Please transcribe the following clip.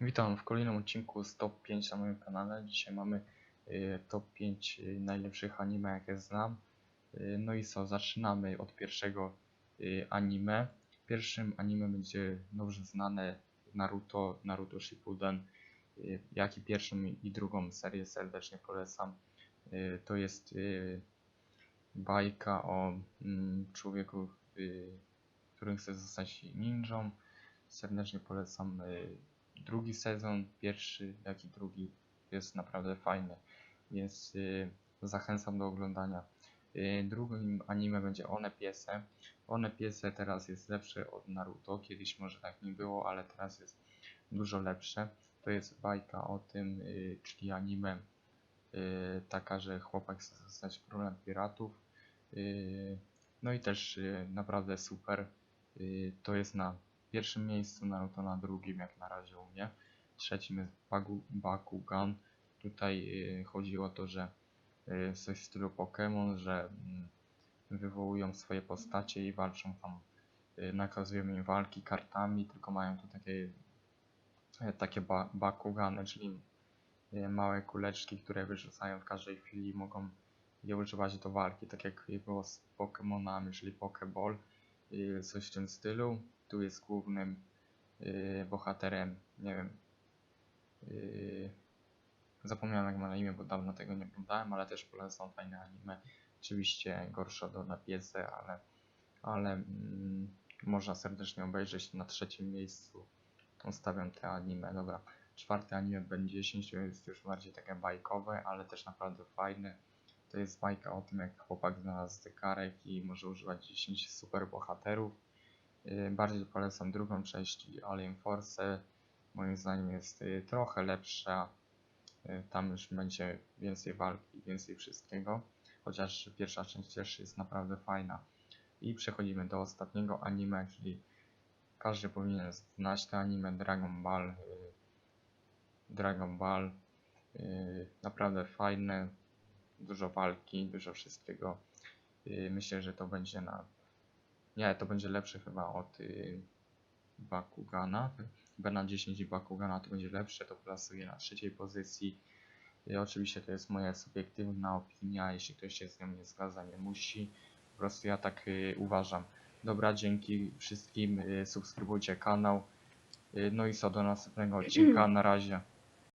Witam w kolejnym odcinku z Top 5 na moim kanale. Dzisiaj mamy y, Top 5 y, najlepszych anime jakie znam. Y, no i co, zaczynamy od pierwszego anime. Pierwszym anime będzie dobrze znane Naruto, Naruto Shippuden. Jak i pierwszą i drugą serię serdecznie polecam. To jest bajka o mm, człowieku, który chce zostać ninją. Serdecznie polecam drugi sezon, pierwszy, jak i drugi jest naprawdę fajny, więc y, zachęcam do oglądania. Y, drugim anime będzie One Piese. One Piese teraz jest lepsze od Naruto, kiedyś może tak nie było, ale teraz jest dużo lepsze. To jest bajka o tym, y, czyli anime taka, że chłopak chce zostać królem piratów. No i też naprawdę super. To jest na pierwszym miejscu, Naruto na drugim, jak na razie u mnie. Trzecim jest Bagu, Bakugan. Tutaj y, chodzi o to, że y, coś w stylu Pokémon, że mm, wywołują swoje postacie i walczą tam. Y, nakazujemy im walki kartami, tylko mają tu takie, e, takie ba Bakugany, czyli y, małe kuleczki, które wyrzucają w każdej chwili i mogą je używać do walki, tak jak było z Pokémonami, czyli Pokéball, coś w tym stylu. Tu jest głównym y, bohaterem, nie wiem, y, zapomniałem jak ma na imię, bo dawno tego nie oglądałem, ale też polecam fajne anime. Oczywiście gorsze do napiece, ale, ale mm, można serdecznie obejrzeć na trzecim miejscu. Ustawiam te anime, dobra. Czwarte anime będzie 10, to jest już bardziej takie bajkowe, ale też naprawdę fajne. To jest bajka o tym, jak chłopak znalazł dekarek i może używać 10 super bohaterów. Yy, Bardziej polecam drugą część Alien Force. Moim zdaniem jest yy, trochę lepsza. Yy, Tam już będzie więcej walki, więcej wszystkiego. Chociaż pierwsza część też jest naprawdę fajna. I przechodzimy do ostatniego anime, czyli każdy powinien znać to anime Dragon Ball. Dragon Ball. Naprawdę fajne. Dużo walki, dużo wszystkiego. Yy, Myślę, że to będzie na nie, to będzie lepsze chyba od y, Bakugana. Bena 10 i Bakugana to będzie lepsze, to plasuje na trzeciej pozycji. I oczywiście to jest moja subiektywna opinia, jeśli ktoś się z nią nie zgadza, nie musi. Po prostu ja tak y, uważam. Dobra, dzięki wszystkim, y, subskrybujcie kanał. Y, no i co, do następnego odcinka, na razie.